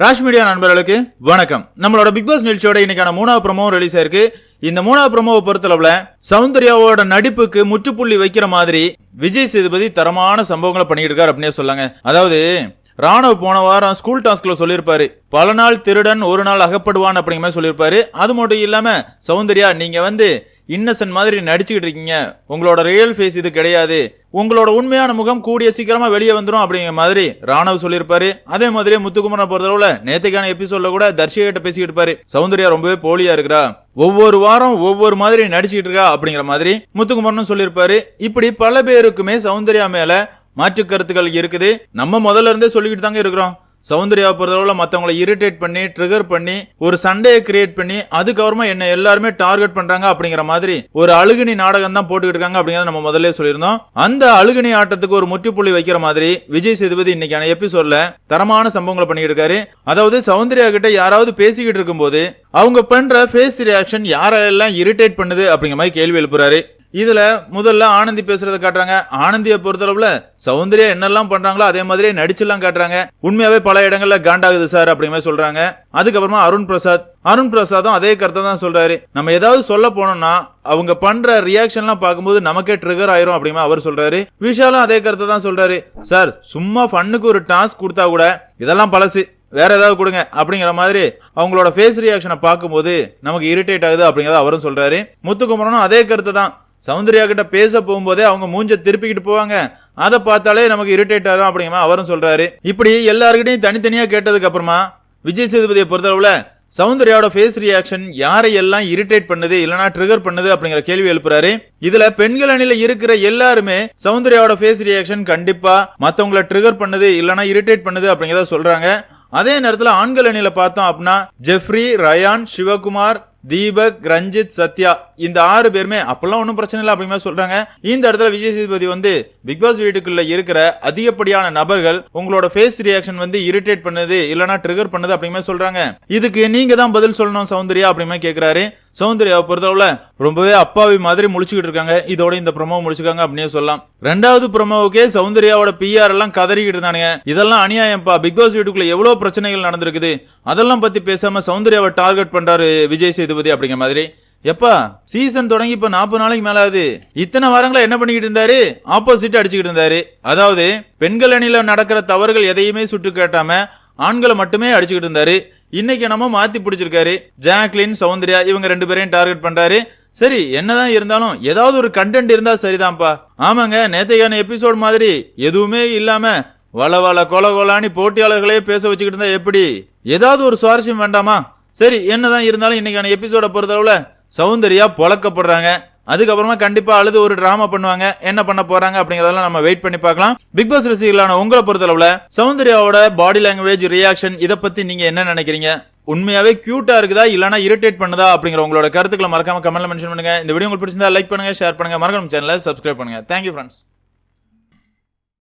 Rash media நண்பர்களுக்கு வணக்கம். நம்மளோட பிக் பாஸ் நிகழ்ச்சியோட இன்னைக்கான மூணாவது ப்ரோமோ ரிலீஸ் ஆயிருக்கு இந்த மூணாவது ப்ரமோவை பொறுத்தளவுல சௌந்தர்யாவோட நடிப்புக்கு முற்றுப்புள்ளி வைக்கிற மாதிரி விஜய் சேதுபதி தரமான சம்பவங்களை பண்ணிட்டு இருக்காரு அப்படின்னே சொல்லாங்க. அதாவது ராணுவ போன வாரம் ஸ்கூல் டாஸ்க்ல சொல்லியிருப்பாரு பல நாள் திருடன் ஒரு நாள் அகப்படுவான் அப்படிங்கிற மாதிரி சொல்லியிருப்பாரு. அது மட்டும் இல்லாம சௌந்தர்யா நீங்க வந்து இன்னசென்ட் மாதிரி நடிச்சுக்கிட்டு இருக்கீங்க. உங்களோட ரியல் ஃபேஸ் இது கிடையாது. உங்களோட உண்மையான முகம் கூடிய சீக்கிரமா வெளியே வந்துடும் அப்படிங்கிற மாதிரி ராணவ் சொல்லியிருப்பாரு. அதே மாதிரி முத்துக்குமரன் பொறுத்தளவுல நேத்துக்கான எபிசோட்ல கூட தர்ஷிகிட்ட பேசிக்கிட்டு இருப்பாரு. சௌந்தர்யா ரொம்பவே போலியா இருக்கிறா. ஒவ்வொரு வாரம் ஒவ்வொரு மாதிரி நடிச்சுக்கிட்டு இருக்கா அப்படிங்கிற மாதிரி முத்துக்குமரனும் சொல்லியிருப்பாரு. இப்படி பல பேருக்குமே சௌந்தர்யா மேல மாற்று கருத்துக்கள் இருக்குது. நம்ம முதல்ல இருந்தே சொல்லிக்கிட்டு தாங்க இருக்கிறோம். சௌந்தர்யா பொறுத்தளவில் மற்றவங்களை இரிட்டேட் பண்ணி ட்ரிகர் பண்ணி ஒரு சண்டையை கிரியேட் பண்ணி அதுக்கப்புறமா என்ன எல்லாருமே டார்கெட் பண்றாங்க அப்படிங்கிற மாதிரி ஒரு அழுகினி நாடகம் தான் போட்டுக்கிட்டு இருக்காங்க அப்படிங்கிறத நம்ம முதல்ல சொல்லியிருந்தோம். அந்த அழுகினி ஆட்டத்துக்கு ஒரு முற்றுப்புள்ளி வைக்கிற மாதிரி விஜய் சேதுபதி இன்னைக்கான எபிசோட்ல தரமான சம்பவங்களை பண்ணிட்டு இருக்காரு. அதாவது சௌந்தர்யா கிட்ட யாராவது பேசிக்கிட்டு இருக்கும்போது அவங்க பண்ற ஃபேஸ் ரியாக்ஷன் யாரெல்லாம் இரிட்டேட் பண்ணுது அப்படிங்கிற மாதிரி கேள்வி எழுப்புறாரு. இதில் முதல்ல ஆனந்தி பேசுறத காட்டுறாங்க. ஆனந்தியை பொறுத்தளவுல சௌந்தர்யா என்னெல்லாம் பண்றாங்களோ அதே மாதிரியே நடிச்செல்லாம் காட்டுறாங்க. உண்மையாவே பல இடங்கள்ல காண்டாகுது சார் அப்படிங்கிற சொல்கிறாங்க சொல்றாங்க. அதுக்கப்புறமா அருண் பிரசாத். அருண் பிரசாதும் அதே கருத்தை தான் சொல்றாரு. நம்ம ஏதாவது சொல்ல போனோம்னா அவங்க பண்ற ரியாக்ஷன்லாம் பார்க்கும்போது நமக்கே ட்ரிகர் ஆயிரும் அப்படிமா அவர் சொல்றாரு. விஷாலும் அதே கருத்தை தான் சொல்றாரு. சார் சும்மா ஃபன்னுக்கு ஒரு டாஸ்க் கொடுத்தா கூட இதெல்லாம் பழசு. வேற ஏதாவது கொடுங்க அப்படிங்கிற மாதிரி அவங்களோட ஃபேஸ் ரியாக்ஷனை பார்க்கும்போது நமக்கு இரிட்டேட் ஆகுது அப்படிங்கிறத அவரும் சொல்றாரு. முத்துக்குமரனும் அதே கருத்தை தான் சௌந்தர்யா கிட்ட பேச போகும்போதே அவங்க மூஞ்ச திருப்பிக்கிட்டு போவாங்க. அதை பார்த்தாலே நமக்கு இரிட்டேட் ஆகும் அப்படிங்கிற அவரும் சொல்றாரு. இப்படி எல்லாருக்கிட்டையும் தனித்தனியா கேட்டதுக்கு அப்புறமா விஜய் சேதுபதியை பொறுத்தளவுல சௌந்தர்யாவோட ஃபேஸ் ரியாக்ஷன் யாரை எல்லாம் இரிட்டேட் பண்ணுது இல்லனா ட்ரிகர் பண்ணுது அப்படிங்கிற கேள்வி எழுப்புறாரு. இதுல பெண்கள் அணில இருக்கிற எல்லாருமே சௌந்தர்யாவோட ஃபேஸ் ரியாக்ஷன் கண்டிப்பா மத்தவங்கள ட்ரிகர் பண்ணுது இல்லனா இரிட்டேட் பண்ணுது அப்படிங்கிறத சொல்றாங்க. அதே நேரத்துல ஆண்கள் அணில பார்த்தோம் அப்படின்னா ஜெஃப்ரி ரயான் சிவகுமார் தீபக் ரஞ்சித் சத்யா இந்த ஆறு பேருமே அப்பெல்லாம் ஒன்றும் பிரச்சனை இல்லை அப்படிங்கிற சொல்றாங்க. இந்த இடத்துல விஜய் சேதுபதி வந்து பிக் பாஸ் வீட்டுக்குள்ள இருக்கிற அதிகப்படியான நபர்கள் உங்களோட ஃபேஸ் ரியாக்ஷன் வந்து இரிட்டேட் பண்ணுது இல்லைனா ட்ரிகர் பண்ணுது அப்படிங்கிற சொல்றாங்க. இதுக்கு நீங்க தான் பதில் சொல்லணும் சௌந்தர்யா அப்படிமே கேட்கிறாரு சௌந்தர்யாவை பொறுத்தளவுல ரொம்பவே அப்பாவி மாதிரி முடிச்சுக்கிட்டு இருக்காங்க. இதோட இந்த ப்ரொமோ முடிச்சுக்காங்க அப்படின்னே சொல்லலாம். ரெண்டாவது ப்ரொமோவுக்கே சௌந்தர்யாவோட பிஆர் எல்லாம் கதறிக்கிட்டு இருந்தானுங்க இதெல்லாம் அநியாயம்ப்பா. பிக் பாஸ் வீட்டுக்குள்ள எவ்வளவு பிரச்சனைகள் நடந்திருக்குது? அதெல்லாம் பத்தி பேசாம சௌந்தர்யாவை டார்கெட் பண்றாரு விஜய் சேதுபதி அப்படிங்கிற மாதிரி. எப்பா சீசன் தொடங்கி இப்ப நாற்பது நாளைக்கு மேல ஆகுது இத்தனை வாரங்களா என்ன பண்ணிக்கிட்டு இருந்தாரு? ஆப்போசிட் அடிச்சுக்கிட்டு இருந்தாரு. அதாவது பெண்கள் அணியில நடக்கிற தவறுகள் எதையுமே சுட்டு கேட்டாம ஆண்களை மட்டுமே அடிச்சுக்கிட்டு இருந்தாரு. இன்னைக்கு என்னமோ மாத்தி பிடிச்சிருக்காரு. ஜாக்லின் சௌந்தர்யா இவங்க ரெண்டு பேரையும் டார்கெட் பண்றாரு. சரி என்னதான் இருந்தாலும் ஏதாவது ஒரு கண்டென்ட் இருந்தா சரிதான்ப்பா. ஆமாங்க நேத்தைக்கான எபிசோட் மாதிரி எதுவுமே இல்லாம வள வள கொல கொலான்னு போட்டியாளர்களே பேச வச்சுக்கிட்டு இருந்தா எப்படி? ஏதாவது ஒரு சுவாரஸ்யம் வேண்டாமா? சரி என்னதான் இருந்தாலும் இன்னைக்கான எபிசோட பொறுத்தளவுல சௌந்தர்யா பொழக்கப்படுறாங்க. அதுக்கப்புறமா கண்டிப்பா அழுது ஒரு டிராமா பண்ணுவாங்க. என்ன பண்ண போறாங்க அப்படிங்கறதெல்லாம் நம்ம வெயிட் பண்ணி பார்க்கலாம். பிக் பாஸ் ரசிகர்களான உங்களை பொறுத்தளவுல சௌந்தர்யாவோட பாடி லாங்குவேஜ் ரியாக்ஷன் இதை பத்தி நீங்க என்ன நினைக்கிறீங்க? உண்மையாவே கியூட்டா இருக்குதா? இல்லனா இரிட்டேட் பண்ணுதா? அப்படிங்கிற உங்களோட கருத்துக்களை மறக்காம கமெண்ட்ல மென்ஷன் பண்ணுங்க. இந்த வீடியோ உங்களுக்கு பிடிச்சிருந்தா லைக் பண்ணுங்க ஷேர் பண்ணுங்க. மறக்காம சேனலை சப்ஸ்கிரைப் பண்ணுங்க. Thank you friends